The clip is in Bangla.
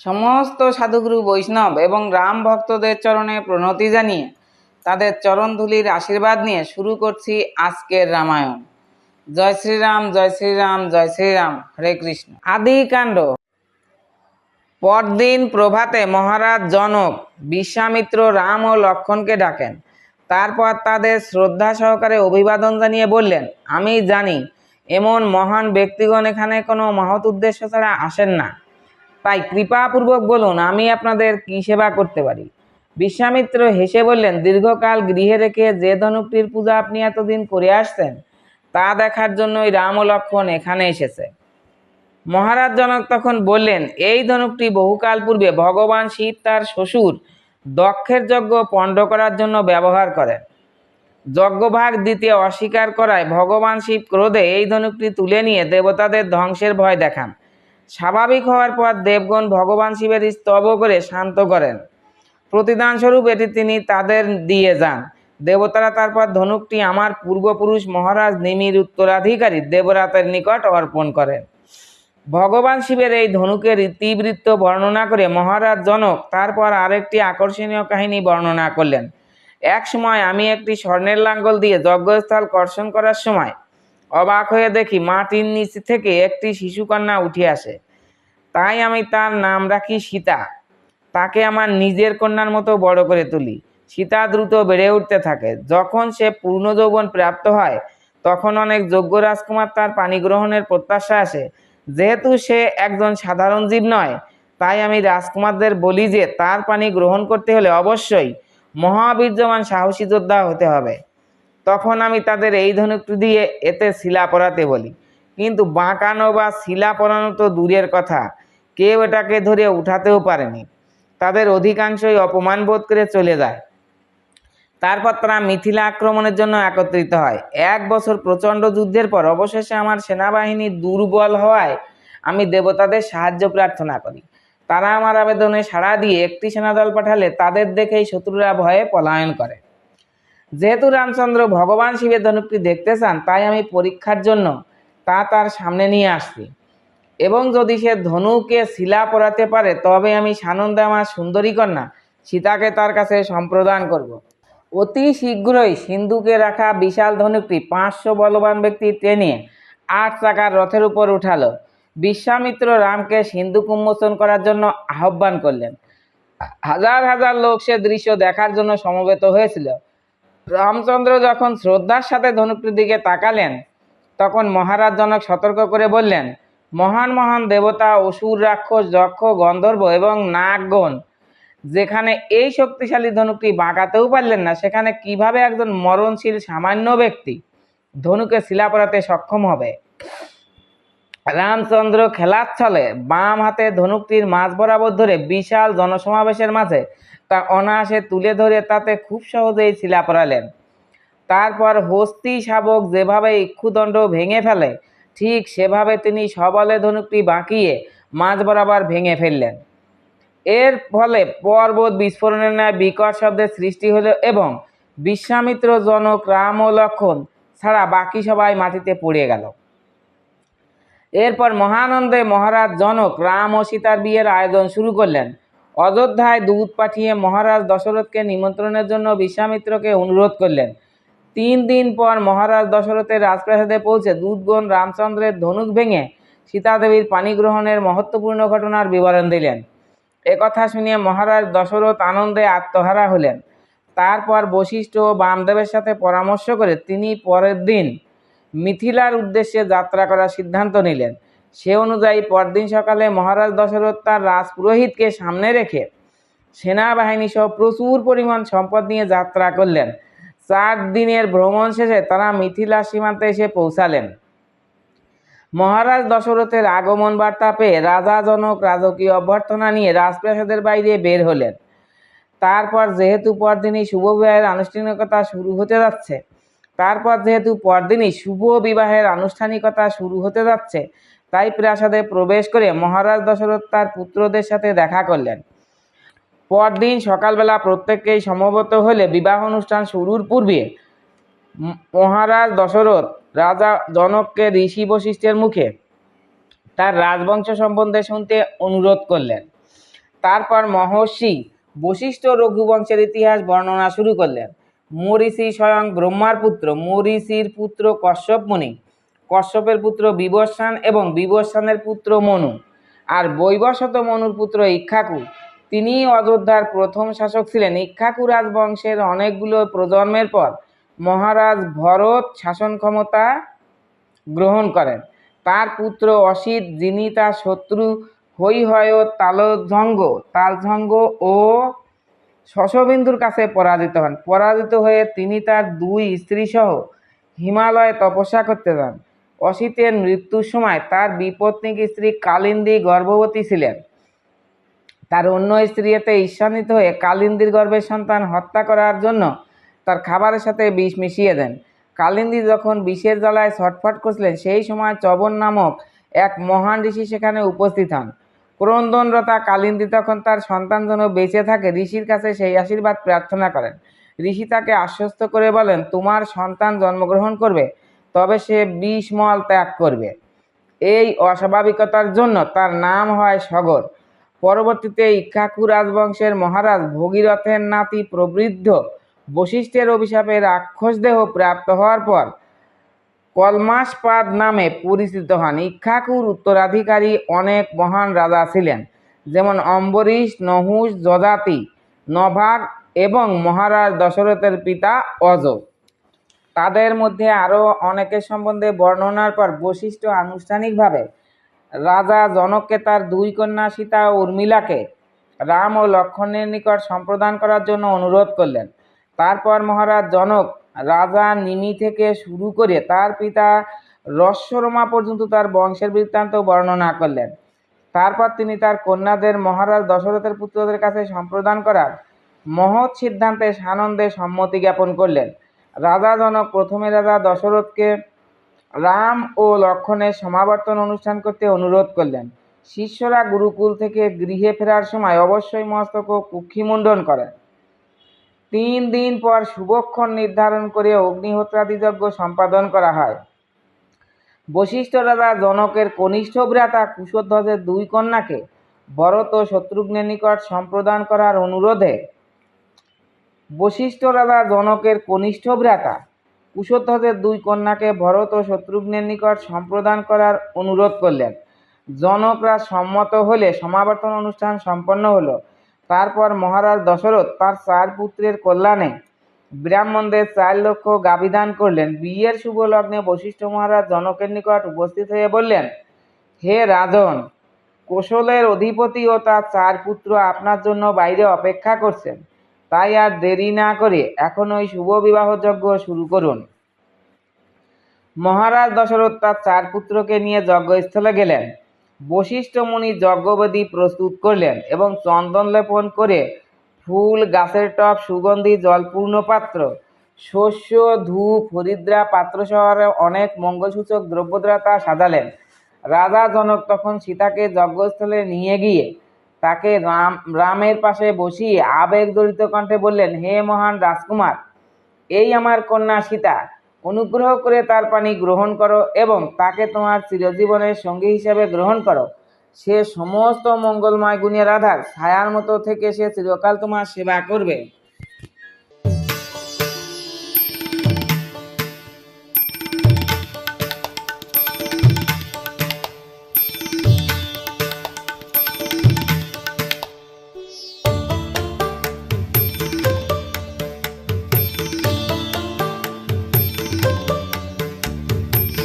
সমস্ত সাধুগুরু বৈষ্ণব এবং রাম ভক্তদের চরণে প্রণতি জানিয়ে তাদের চরণধুলির আশীর্বাদ নিয়ে শুরু করছি আজকের রামায়ণ। জয় শ্রীরাম জয় শ্রীরাম জয় শ্রীরাম। হরে কৃষ্ণ। আদি কাণ্ড। পরদিন প্রভাতে মহারাজ জনক বিশ্বামিত্র রাম ও লক্ষণকে ডাকেন। তারপর তাদের শ্রদ্ধা সহকারে অভিবাদন জানিয়ে বললেন, আমি জানি, এমন মহান ব্যক্তিগণ এখানে কোনো মহৎ উদ্দেশ্য ছাড়া আসেন না। তাই কৃপাপূর্বক বলুন, আমি আপনাদের কি সেবা করতে পারি? বিশ্বামিত্র হেসে বললেন, দীর্ঘকাল গৃহে রেখে যে ধনুকটির পূজা আপনি এতদিন করে আসছেন, তা দেখার জন্যই রাম ও লক্ষণ এখানে এসেছে। মহারাজ জনক তখন বললেন, এই ধনুকটি বহুকাল পূর্বে ভগবান শিব তার শ্বশুর দক্ষের যজ্ঞ পণ্ড করার জন্য ব্যবহার করেন। যজ্ঞভাগ দিতে অস্বীকার করায় ভগবান শিব ক্রোধে এই ধনুকটি তুলে নিয়ে দেবতাদের ধ্বংসের ভয় দেখান। স্বাভাবিক হওয়ার পর দেবগণ ভগবান শিবের স্তব করে শান্ত করেন। প্রতিদানস্বরূপ এটি তিনি তাদের দিয়ে যান। দেবতারা তারপর ধনুকটি আমার পূর্বপুরুষ মহারাজ নিমির উত্তরাধিকারী দেবরাতের নিকট অর্পণ করেন। ভগবান শিবের এই ধনুকের ইতিবৃত্ত বর্ণনা করে মহারাজ জনক তারপর আরেকটি আকর্ষণীয় কাহিনী বর্ণনা করলেন। এক সময় আমি একটি স্বর্ণের লাঙ্গল দিয়ে যজ্ঞস্থল কর্ষণ করার সময় অবাক হয়ে দেখি মাটির নিচ থেকে একটি শিশুকন্যা উঠে আসে। তাই আমি তার নাম রাখি সীতা। তাকে আমার নিজের কন্যার মতো বড় করে তুলি। সীতা দ্রুত বেড়ে উঠতে থাকে। যখন সে পূর্ণ যৌবন প্রাপ্ত হয়, তখন অনেক যোগ্য রাজকুমার তার পানি গ্রহণের প্রত্যাশা আসে। যেহেতু সে একজন সাধারণ জীব নয়, তাই আমি রাজকুমারদের বলি যে তার পানি গ্রহণ করতে হলে অবশ্যই মহাবীর্যমান সাহসী যোদ্ধা হতে হবে। তখন আমি তাদের এই ধনুকটি দিয়ে এতে শিলা পরাতে বলি। কিন্তু বাঁকানো বা শিলা পরানো তো দূরের কথা। কেউ এটাকে ধরে উঠাতেও পারেনি। তাদের অধিকাংশই অপমান বোধ করে চলে যায়। তারপর তারা মিথিলা আক্রমণের জন্য একত্রিত হয়। এক বছর প্রচণ্ড যুদ্ধের পর অবশেষে আমার সেনাবাহিনী দুর্বল হওয়ায় আমি দেবতাদের সাহায্য প্রার্থনা করি। তারা আমার আবেদনে সাড়া দিয়ে একটি সেনাদল পাঠালে তাদের দেখেই শত্রুরা ভয়ে পলায়ন করে। যেহেতু রামচন্দ্র ভগবান শিবের ধনুকটি দেখতে চান, তাই আমি পরীক্ষার জন্য তা তার সামনে নিয়ে আসছি। এবং যদি সে ধনুকে শিলা পরাতে পারে, তবে আমি সানন্দে আমার সুন্দরী কন্যা, সীতাকে তার কাছে সম্প্রদান করব। অতি শীঘ্রই সিন্ধুকে রাখা বিশাল ধনুকটি পাঁচশো বলবান ব্যক্তি টেনে আট চাকার রথের উপর উঠালো। বিশ্বামিত্র রামকে সিন্ধু উন্মোচন করার জন্য আহ্বান করলেন। হাজার হাজার লোক সে দৃশ্য দেখার জন্য সমবেত হয়েছিল। রামচন্দ্র যখন শ্রদ্ধার সাথে ধনুকটির দিকে তাকালেন, তখন মহারাজ জনক সতর্ক করে বললেন, মহান মহান দেবতা, অসুর, রাক্ষস, যক্ষ, গন্ধর্ব এবং নাগগণ, যেখানে এই শক্তিশালী ধনুকটি বাঁকাতেও পারলেন না, সেখানে কীভাবে একজন মরণশীল সামান্য ব্যক্তি ধনুকে শিলা পড়াতে সক্ষম হবে? রামচন্দ্র খেলার ছলে বাম হাতে ধনুকটির মাঝ বরাবর ধরে বিশাল জনসমাবেশের মাঝে তা অনায়াসে তুলে ধরে তাতে খুব সহজেই শিলা পড়ালেন। তারপর হস্তি শাবক যেভাবে ইক্ষুদণ্ড ভেঙে ফেলে, ঠিক সেভাবে তিনি সবলে ধনুকটি বাঁকিয়ে মাঝ বরাবর ভেঙে ফেললেন। এর ফলে পর্বত বিস্ফোরণের ন্যায় বিকট শব্দের সৃষ্টি হলো এবং বিশ্বামিত্র জনক রাম ও লক্ষণ ছাড়া বাকি সবাই মাটিতে পড়ে গেল। এরপর মহানন্দে মহারাজ জনক রাম ও সীতার বিয়ের আয়োজন শুরু করলেন। অযোধ্যায় দূত পাঠিয়ে মহারাজ দশরথকে নিমন্ত্রণের জন্য বিশ্বামিত্রকে অনুরোধ করলেন। তিন দিন পর মহারাজ দশরথের রাজপ্রাসাদে পৌঁছে দূতগণ রামচন্দ্রের ধনুক ভেঙে সীতাদেবীর পানি গ্রহণের মহত্বপূর্ণ ঘটনার বিবরণ দিলেন। একথা শুনিয়ে মহারাজ দশরথ আনন্দে আত্মহারা হলেন। তারপর বশিষ্ঠ ও বামদেবের সাথে পরামর্শ করে তিনি পরের দিন মিথিলার উদ্দেশ্যে যাত্রা করার সিদ্ধান্ত নিলেন। সে অনুযায়ী পরদিন সকালে মহারাজ দশরথ তার রাজপুরোহিতকে সামনে রেখে সেনাবাহিনী সহ প্রচুর পরিমাণ সম্পদ নিয়ে যাত্রা করলেন। চার দিনের ভ্রমণ শেষে তারা মিথিলা সীমান্তে এসে পৌঁছালেন। মহারাজ দশরথের আগমন বার্তা পেয়ে রাজা জনক রাজকীয় অভ্যর্থনা নিয়ে রাজপ্রাসাদের বাইরে বের হলেন। তারপর যেহেতু পরদিনই শুভ বিবাহের আনুষ্ঠানিকতা শুরু হতে যাচ্ছে তারপর যেহেতু পরদিনই শুভ বিবাহের আনুষ্ঠানিকতা শুরু হতে যাচ্ছে, তাই প্রাসাদে প্রবেশ করে মহারাজ দশরথ তার পুত্রদের সাথে দেখা করলেন। পরদিন সকালবেলা প্রত্যেককেই সমবেত হলে বিবাহ অনুষ্ঠান শুরুর পূর্বে মহারাজ দশরথ রাজা জনককে ঋষি বশিষ্ঠের মুখে তার রাজবংশ সম্বন্ধে শুনতে অনুরোধ করলেন। তারপর মহর্ষি বশিষ্ঠ রঘুবংশের ইতিহাস বর্ণনা শুরু করলেন। মরিষি স্বয়ং ব্রহ্মার পুত্র মরিষির পুত্র কশ্যপ মুনি। কশ্যপের পুত্র বিবস্বান এবং বিবস্বানের পুত্র মনু। আর বৈবশত মনুর পুত্র ইক্ষাকু। তিনি অযোধ্যার প্রথম শাসক ছিলেন। ইক্ষাকু রাজবংশের অনেকগুলো প্রজন্মের পর মহারাজ ভরত শাসন ক্ষমতা গ্রহণ করেন। তার পুত্র অসিত, যিনি তার শত্রু হৈহয়, তালঝঙ্গ তালঝঙ্গ ও শশবিন্দুর কাছে পরাজিত হন। পরাজিত হয়ে তিনি তার দুই স্ত্রীসহ হিমালয়ে তপস্যা করতে যান। অসিতের মৃত্যুর সময় তার বিপত্নিক স্ত্রী কালিন্দী গর্ভবতী ছিলেন। তার অন্য স্ত্রী এতে ঈর্ষান্বিত হয়ে কালিন্দির গর্ভের সন্তান হত্যা করার জন্য তার খাবারের সাথে বিষ মিশিয়ে দেন। কালিন্দী যখন বিষের জ্বালায় ছটফট করছিলেন, সেই সময় চবন নামক এক মহান ঋষি সেখানে উপস্থিত হন। ক্রন্দনরতা কালিন্দী তখন তার সন্তান যেন বেঁচে থাকে, ঋষির কাছে সেই আশীর্বাদ প্রার্থনা করেন। ঋষি তাকে আশ্বস্ত করে বলেন, তোমার সন্তান জন্মগ্রহণ করবে, তবে সে বিষমল ত্যাগ করবে। এই অস্বাভাবিকতার জন্য তার নাম হয় সগর। পরবর্তীতে ইক্ষাকু রাজবংশের মহারাজ ভগীরথের নাতি প্রবৃদ্ধ বশিষ্ঠের অভিশাপে রাক্ষস দেহ প্রাপ্ত হওয়ার পর কলমাসপাদ নামে পরিচিত হন। ইক্ষাকুর উত্তরাধিকারী অনেক মহান রাজা ছিলেন, যেমন অম্বরীশ নহুষ যজাতি, নভাগ এবং মহারাজ দশরথের পিতা অজ। তাদের মধ্যে আরও অনেকের সম্বন্ধে বর্ণনার পর বশিষ্ঠ আনুষ্ঠানিকভাবে, রাজা জনককে তার দুই কন্যা সীতা উর্মিলাকে রাম ও লক্ষ্মণের নিকট সম্প্রদান করার জন্য অনুরোধ করলেন। তারপর মহারাজ জনক রাজা নিমি থেকে শুরু করে তার পিতা রস্যরমা পর্যন্ত তার বংশের বৃত্তান্ত বর্ণনা করলেন। তারপর তিনি তার কন্যাদের মহারাজ দশরথের পুত্রদের কাছে সম্প্রদান করার মহৎ সিদ্ধান্তে সানন্দে সম্মতি জ্ঞাপন করলেন। রাজা জনক প্রথমে রাজা দশরথকে রাম ও লক্ষণের সমাবর্তন অনুষ্ঠান করতে অনুরোধ করলেন। শিষ্যরা গুরুকুল থেকে গৃহে ফেরার সময় অবশ্যই মস্তক ও কুক্ষিমুণ্ডন করেন। তিন দিন পর শুভক্ষণ নির্ধারণ করে অগ্নিহোত্রাদি যজ্ঞ সম্পাদন করা হয়। বশিষ্ঠ রাজা জনকের কনিষ্ঠ ভ্রাতা কুশধ্বজের দুই কন্যাকে ভরত ও শত্রুঘ্নের নিকট সম্প্রদান করার অনুরোধে বশিষ্ঠ রাজা জনকের কনিষ্ঠ ভ্রাতা কুশধ্বজের দুই কন্যাকে ভরত ও শত্রুঘ্নের নিকট সম্প্রদান করার অনুরোধ করলেন। জনকরা সম্মত হলে সমাবর্তন অনুষ্ঠান সম্পন্ন হলো। তারপর মহারাজ দশরথ তার চার পুত্রের কল্যাণে ব্রাহ্মণদের চার লক্ষ গাবিদান করলেন। বিয়ের শুভ লগ্নে বশিষ্ঠ মহারাজ জনকের নিকট উপস্থিত হয়ে বললেন, হে রাজন, কোশলের অধিপতি ও তার চার পুত্র আপনার জন্য বাইরে অপেক্ষা করছেন। তাই আর দেরি না করে এখন ওই শুভ বিবাহ যজ্ঞ শুরু করুন। মহারাজ দশরথ তার চার পুত্রকে নিয়ে যজ্ঞস্থলে গেলেন। বশিষ্ঠ মুনি যজ্ঞবেদী প্রস্তুত করলেন এবং চন্দন লেপন করে ফুল গাছের টব সুগন্ধি জলপূর্ণ পাত্র, শস্য, ধূপ, হরিদ্রা পাত্র শহরে অনেক মঙ্গলসূচক দ্রব্যদ্রাতা সাজালেন। রাজা জনক তখন সীতাকে যজ্ঞস্থলে নিয়ে গিয়ে তাকে রাম, রামের পাশে বসিয়ে আবেগ জড়িত কণ্ঠে বললেন, হে মহান রাজকুমার, এই আমার কন্যা সীতা অনুগ্রহ করে তার পানি গ্রহণ করো এবং তাকে তোমার চিরজীবনের সঙ্গী হিসেবে গ্রহণ করো। সে সমস্ত মঙ্গলময় গুণের আধার ছায়ার মতো থেকে সে চিরকাল তোমার সেবা করবে।